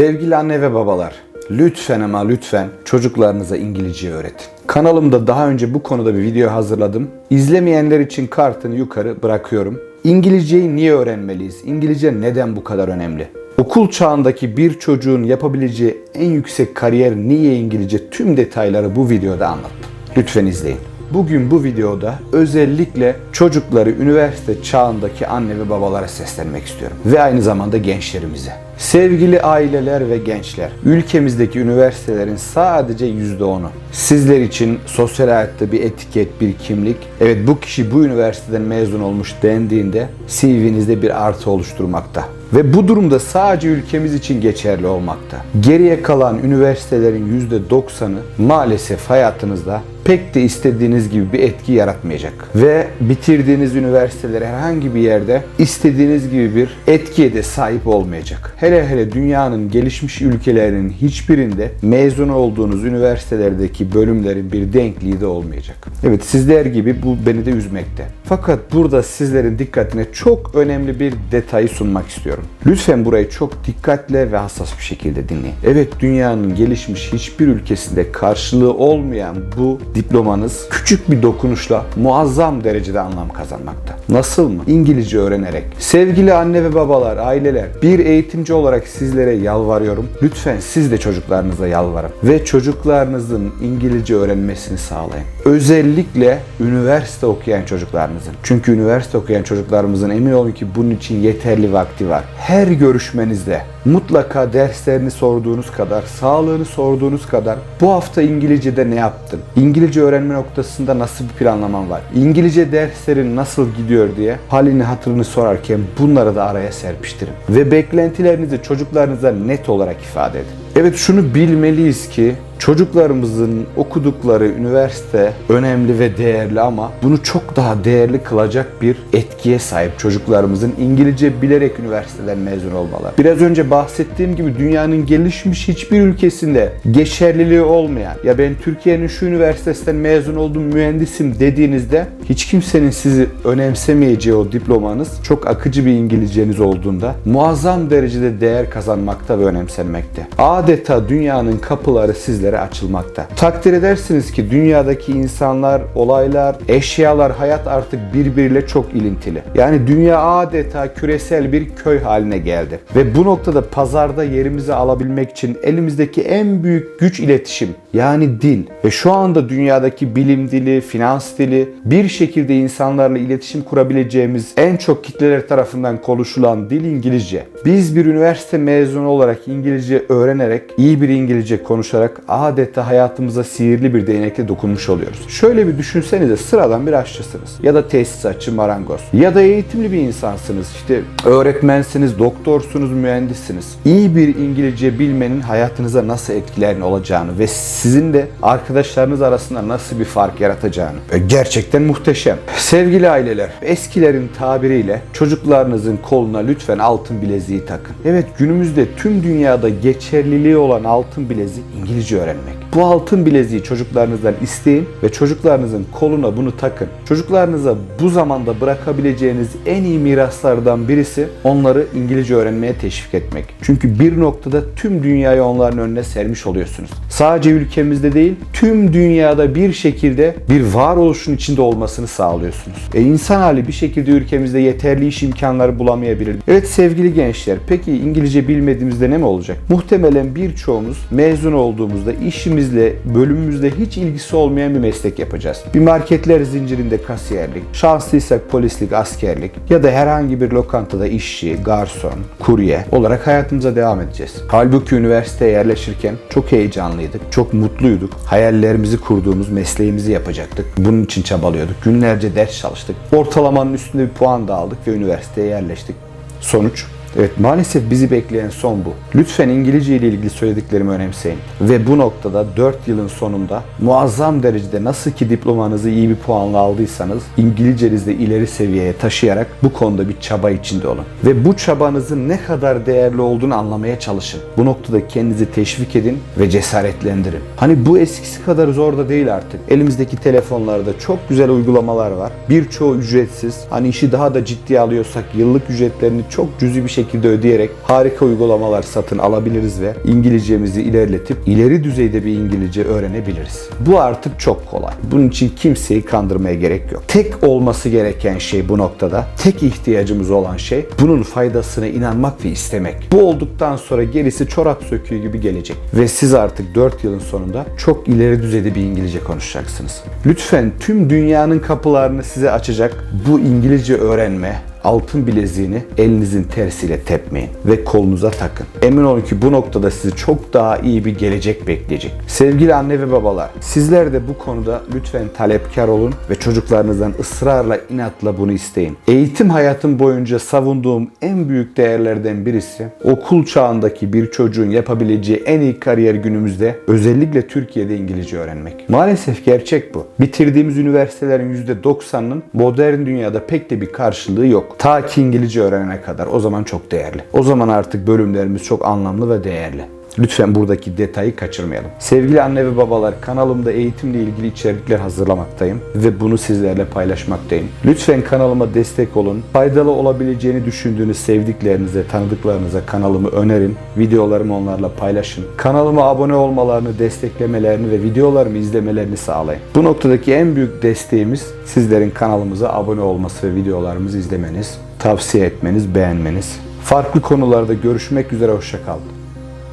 Sevgili anne ve babalar, lütfen ama lütfen çocuklarınıza İngilizce öğretin. Kanalımda daha önce bu konuda bir video hazırladım. İzlemeyenler için kartını yukarı bırakıyorum. İngilizceyi niye öğrenmeliyiz? İngilizce neden bu kadar önemli? Okul çağındaki bir çocuğun yapabileceği en yüksek kariyer niye İngilizce tüm detayları bu videoda anlattım. Lütfen izleyin. Bugün bu videoda özellikle çocukları üniversite çağındaki anne ve babalara seslenmek istiyorum. Ve aynı zamanda gençlerimize. Sevgili aileler ve gençler, ülkemizdeki üniversitelerin sadece %10'u sizler için sosyal hayatta bir etiket, bir kimlik. Evet bu kişi bu üniversiteden mezun olmuş dendiğinde CV'nizde bir artı oluşturmakta. Ve bu durumda sadece ülkemiz için geçerli olmakta. Geriye kalan üniversitelerin %90'ı maalesef hayatınızda pek de istediğiniz gibi bir etki yaratmayacak. Ve bitirdiğiniz üniversiteler herhangi bir yerde istediğiniz gibi bir etkiye de sahip olmayacak. Hele hele dünyanın gelişmiş ülkelerinin hiçbirinde mezun olduğunuz üniversitelerdeki bölümlerin bir denkliği de olmayacak. Evet sizler gibi bu beni de üzmekte. Fakat burada sizlerin dikkatine çok önemli bir detayı sunmak istiyorum. Lütfen burayı çok dikkatle ve hassas bir şekilde dinleyin. Evet dünyanın gelişmiş hiçbir ülkesinde karşılığı olmayan bu diplomanız küçük bir dokunuşla muazzam derecede anlam kazanmakta. Nasıl mı? İngilizce öğrenerek. Sevgili anne ve babalar, aileler, bir eğitimci olarak sizlere yalvarıyorum. Lütfen siz de çocuklarınıza yalvarın ve çocuklarınızın İngilizce öğrenmesini sağlayın. Özellikle üniversite okuyan çocuklarınızın. Çünkü üniversite okuyan çocuklarımızın emin olun ki bunun için yeterli vakti var. Her görüşmenizde mutlaka derslerini sorduğunuz kadar, sağlığını sorduğunuz kadar bu hafta İngilizce'de ne yaptın? İngilizce öğrenme noktasında nasıl bir planlaman var? İngilizce derslerin nasıl gidiyor diye halini hatırını sorarken bunları da araya serpiştirin. Ve beklentilerinizi çocuklarınıza net olarak ifade edin. Evet şunu bilmeliyiz ki çocuklarımızın okudukları üniversite önemli ve değerli ama bunu çok daha değerli kılacak bir etkiye sahip çocuklarımızın İngilizce bilerek üniversiteden mezun olmaları. Biraz önce bahsettiğim gibi dünyanın gelişmiş hiçbir ülkesinde geçerliliği olmayan ya ben Türkiye'nin şu üniversitesinden mezun oldum mühendisim dediğinizde hiç kimsenin sizi önemsemeyeceği o diplomanız çok akıcı bir İngilizceniz olduğunda muazzam derecede değer kazanmakta ve önemsenmekte. Adeta dünyanın kapıları sizlere açılmakta. Takdir edersiniz ki dünyadaki insanlar, olaylar, eşyalar, hayat artık birbiriyle çok ilintili. Yani dünya adeta küresel bir köy haline geldi. Ve bu noktada pazarda yerimizi alabilmek için elimizdeki en büyük güç iletişim. Yani dil. Ve şu anda dünyadaki bilim dili, finans dili bir şekilde insanlarla iletişim kurabileceğimiz en çok kitleler tarafından konuşulan dil İngilizce. Biz bir üniversite mezunu olarak İngilizce öğrenerek, iyi bir İngilizce konuşarak adeta hayatımıza sihirli bir değnekle dokunmuş oluyoruz. Şöyle bir düşünsenize sıradan bir aşçısınız ya da tesisatçı, marangoz ya da eğitimli bir insansınız. İşte öğretmensiniz, doktorsunuz, mühendissiniz. İyi bir İngilizce bilmenin hayatınıza nasıl etkilerini olacağını ve sizin de arkadaşlarınız arasında nasıl bir fark yaratacağını. Gerçekten muhteşem. Sevgili aileler, eskilerin tabiriyle çocuklarınızın koluna lütfen altın bileziği takın. Evet günümüzde tüm dünyada geçerliliği olan altın bilezik İngilizce öğrenmek. Bu altın bileziği çocuklarınızdan isteyin ve çocuklarınızın koluna bunu takın. Çocuklarınıza bu zamanda bırakabileceğiniz en iyi miraslardan birisi onları İngilizce öğrenmeye teşvik etmek. Çünkü bir noktada tüm dünyayı onların önüne sermiş oluyorsunuz. Sadece ülkemizde değil, tüm dünyada bir şekilde bir varoluşun içinde olmasını sağlıyorsunuz. E insan hali bir şekilde ülkemizde yeterli iş imkanları bulamayabilir. Evet sevgili gençler, peki İngilizce bilmediğimizde ne mi olacak? Muhtemelen birçoğumuz mezun olduğumuzda işimizle, bölümümüzle hiç ilgisi olmayan bir meslek yapacağız. Bir marketler zincirinde kasiyerlik, şanslıysak polislik, askerlik ya da herhangi bir lokantada işçi, garson, kurye olarak hayatımıza devam edeceğiz. Halbuki üniversiteye yerleşirken çok heyecanlıydık, çok mutluyduk. Hayallerimizi kurduğumuz mesleğimizi yapacaktık. Bunun için çabalıyorduk. Günlerce ders çalıştık. Ortalamanın üstünde bir puan da aldık ve üniversiteye yerleştik. Sonuç Evet maalesef bizi bekleyen son bu. Lütfen İngilizce ile ilgili söylediklerimi önemseyin. Ve bu noktada 4 yılın sonunda muazzam derecede nasıl ki diplomanızı iyi bir puanla aldıysanız İngilizcenizde ileri seviyeye taşıyarak bu konuda bir çaba içinde olun. Ve bu çabanızın ne kadar değerli olduğunu anlamaya çalışın. Bu noktada kendinizi teşvik edin ve cesaretlendirin. Hani bu eskisi kadar zor da değil artık. Elimizdeki telefonlarda çok güzel uygulamalar var. Birçoğu ücretsiz. Hani işi daha da ciddiye alıyorsak yıllık ücretlerini çok cüzi bir şekilde ödeyerek harika uygulamalar satın alabiliriz ve İngilizcemizi ilerletip ileri düzeyde bir İngilizce öğrenebiliriz. Bu artık çok kolay. Bunun için kimseyi kandırmaya gerek yok. Tek olması gereken şey bu noktada, tek ihtiyacımız olan şey bunun faydasına inanmak ve istemek. Bu olduktan sonra gerisi çorap söküğü gibi gelecek. Ve siz artık 4 yılın sonunda çok ileri düzeyde bir İngilizce konuşacaksınız. Lütfen tüm dünyanın kapılarını size açacak bu İngilizce öğrenme, altın bileziğini elinizin tersiyle tepmeyin ve kolunuza takın. Emin olun ki bu noktada sizi çok daha iyi bir gelecek bekleyecek. Sevgili anne ve babalar, sizler de bu konuda lütfen talepkar olun ve çocuklarınızdan ısrarla, inatla bunu isteyin. Eğitim hayatım boyunca savunduğum en büyük değerlerden birisi okul çağındaki bir çocuğun yapabileceği en iyi kariyer günümüzde özellikle Türkiye'de İngilizce öğrenmek. Maalesef gerçek bu. Bitirdiğimiz üniversitelerin %90'ının modern dünyada pek de bir karşılığı Ta ki İngilizce öğrenene kadar. O zaman çok değerli. O zaman artık bölümlerimiz çok anlamlı ve değerli. Lütfen buradaki detayı kaçırmayalım. Sevgili anne ve babalar kanalımda eğitimle ilgili içerikler hazırlamaktayım ve bunu sizlerle paylaşmaktayım. Lütfen kanalıma destek olun. Faydalı olabileceğini düşündüğünüz sevdiklerinize, tanıdıklarınıza kanalımı önerin. Videolarımı onlarla paylaşın. Kanalıma abone olmalarını, desteklemelerini ve videolarımı izlemelerini sağlayın. Bu noktadaki en büyük desteğimiz sizlerin kanalımıza abone olması ve videolarımızı izlemeniz, tavsiye etmeniz, beğenmeniz. Farklı konularda görüşmek üzere hoşçakalın.